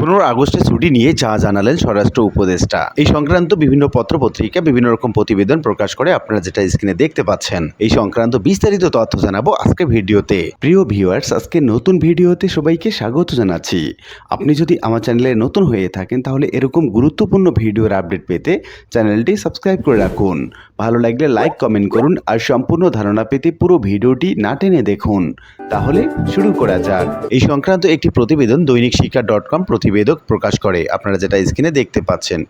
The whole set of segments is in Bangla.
পনেরো আগস্টে ছুটি নিয়ে যা জানালেন স্বরাষ্ট্র উপদেষ্টা। এই সংক্রান্ত বিভিন্ন পত্র পত্রপত্রিকা বিভিন্ন রকম প্রতিবেদন প্রকাশ করে আপনারা যেটা স্ক্রিনে দেখতে পাচ্ছেন। এই সংক্রান্ত বিস্তারিত তথ্য জানাব আজকে ভিডিওতে। প্রিয় ভিউয়ার্স, আজকে নতুন ভিডিওতে সবাইকে স্বাগত জানাচ্ছি। আপনি যদি আমার চ্যানেলে নতুন হয়ে থাকেন, তাহলে এরকম গুরুত্বপূর্ণ ভিডিওর আপডেট পেতে চ্যানেলটি সাবস্ক্রাইব করে রাখুন। ভালো লাগলে লাইক, কমেন্ট করুন আর সম্পূর্ণ ধারণা পেতে পুরো ভিডিওটি না টেনে দেখুন। তাহলে শুরু করা যাক। এই সংক্রান্ত একটি প্রতিবেদন দৈনিক শিক্ষা ডট কম প্রতিবেদক প্রকাশ করে। আপনারা যেটা স্ক্রিনে দেখতে পাচ্ছেন।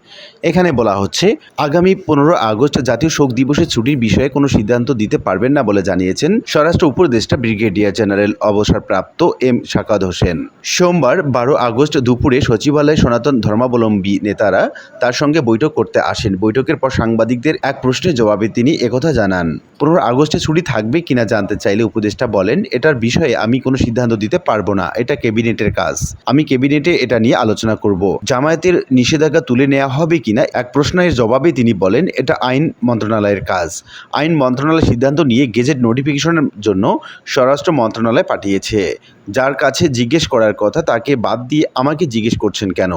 এখানে বলা হচ্ছে, আগামী পনেরো আগস্ট জাতীয় শোক দিবসের ছুটির বিষয়ে কোনো সিদ্ধান্ত দিতে পারবেন না বলে জানিয়েছেন স্বরাষ্ট্র উপদেষ্টা ব্রিগেডিয়ার জেনারেল অবসরপ্রাপ্ত এম শাকাদ হোসেন। সোমবার বারো আগস্ট দুপুরে সচিবালয়ে সনাতন ধর্মাবলম্বী নেতারা তার সঙ্গে বৈঠক করতে আসেন। বৈঠকের পর সাংবাদিকদের এক প্রশ্নের জবাবে তিনি একথা জানান, পনেরো আগস্টে ছুটি থাকবে কিনা জানতে চাইলে উপদেষ্টা বলেন, এটার বিষয়ে আমি কোনো সিদ্ধান্ত দিতে পারব না। এটা ক্যাবিনেটের কাজ। আমি ক্যাবিনেটে এটা নিয়ে আলোচনা করব। জামায়াতের নিষেধাজ্ঞা তুলে নেওয়া হবে কিনা এক প্রশ্নের জবাবে তিনি বলেন, এটা আইন মন্ত্রণালয়ের কাজ। আইন মন্ত্রণালয় সিদ্ধান্ত নিয়ে গেজেট নোটিফিকেশনের জন্য স্বরাষ্ট্র মন্ত্রণালয় পাঠিয়েছে। যার কাছে জিজ্ঞেস করার কথা তাকে বাদ দিয়ে আমাকে জিজ্ঞেস করছেন কেন?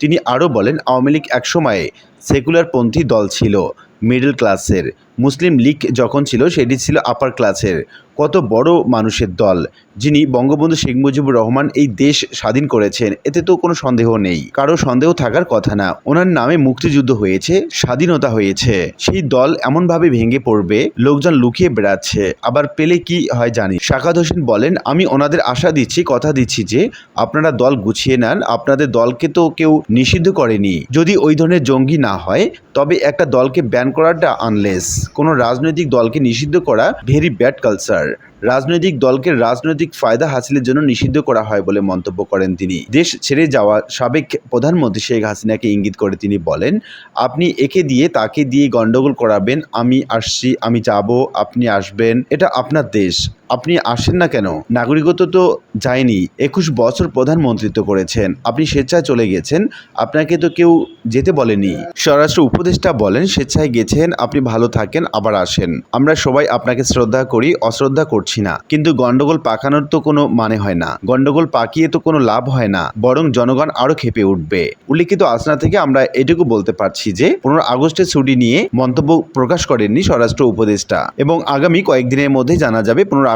তিনি আরও বলেন, আওয়ামী লীগ একসময়ে সেকুলারপন্থী দল ছিল, মিডল ক্লাসের। মুসলিম লীগ যখন ছিল, সেটি ছিল আপার ক্লাসের কত বড় মানুষের দল, যিনি বঙ্গবন্ধু শেখ মুজিবুর রহমান এই দেশ স্বাধীন করেছেন, এতে তো কোনো সন্দেহ নেই। কারও সন্দেহ থাকার কথা না, ওনার নামে মুক্তিযুদ্ধ হয়েছে, স্বাধীনতা হয়েছে। সেই দল এমনভাবে ভেঙে পড়বে, লোকজন লুকিয়ে বেড়াচ্ছে, আবার পেলে কি হয় জানি। শাকাত হোসেন বলেন, আমি ওনাদের আশা দিচ্ছি, কথা দিচ্ছি যে, আপনারা দল গুছিয়ে নেন, আপনাদের দলকে তো কেউ নিষিদ্ধ করেনি। যদি ওই ধরনের জঙ্গি না হয়, তবে একটা দলকে ব্যান করাটা আনলেস কোনো রাজনৈতিক দলকে নিষিদ্ধ করা ভেরি ব্যাড কালচার রাজনৈতিক দলকে রাজনৈতিক ফায়দা হাসিলের জন্য নিষিদ্ধ করা হয় বলে মন্তব্য করেন তিনি। দেশ ছেড়ে যাওয়া সাবেক প্রধানমন্ত্রী শেখ হাসিনাকে ইঙ্গিত করে তিনি বলেন, আপনি একে দিয়ে তাকে দিয়ে গণ্ডগোল করাবেন, আমি আসছি, আমি যাব, আপনি আসবেন, এটা আপনার দেশ। আপনি আসেন না কেন? নাগরিকত্ব তো যায়নি। একুশ বছর প্রধানমন্ত্রিত্ব করেছেন। আপনি স্বেচ্ছায় চলে গেছেন। আপনাকে তো কেউ যেতে বলেনি। স্বরাষ্ট্র উপদেষ্টা বলেন, স্বেচ্ছায় গেছেন, আপনি ভালো থাকেন, আবার আসেন। আমরা সবাই আপনাকে শ্রদ্ধা করি, অশ্রদ্ধা করছি না। কিন্তু গন্ডগোল পাকানোর তো কোনো মানে হয় না। গন্ডগোল পাকিয়ে তো কোনো লাভ হয় না। বরং জনগণ আরও খেপে উঠবে। উল্লিখিত আসনা থেকে আমরা এটুকু বলতে পারছি যে, পনেরো আগস্টের ছুটি নিয়ে মন্তব্য প্রকাশ করেননি স্বরাষ্ট্র উপদেষ্টা। এবং আগামী কয়েকদিনের মধ্যে জানা যাবে, পনেরো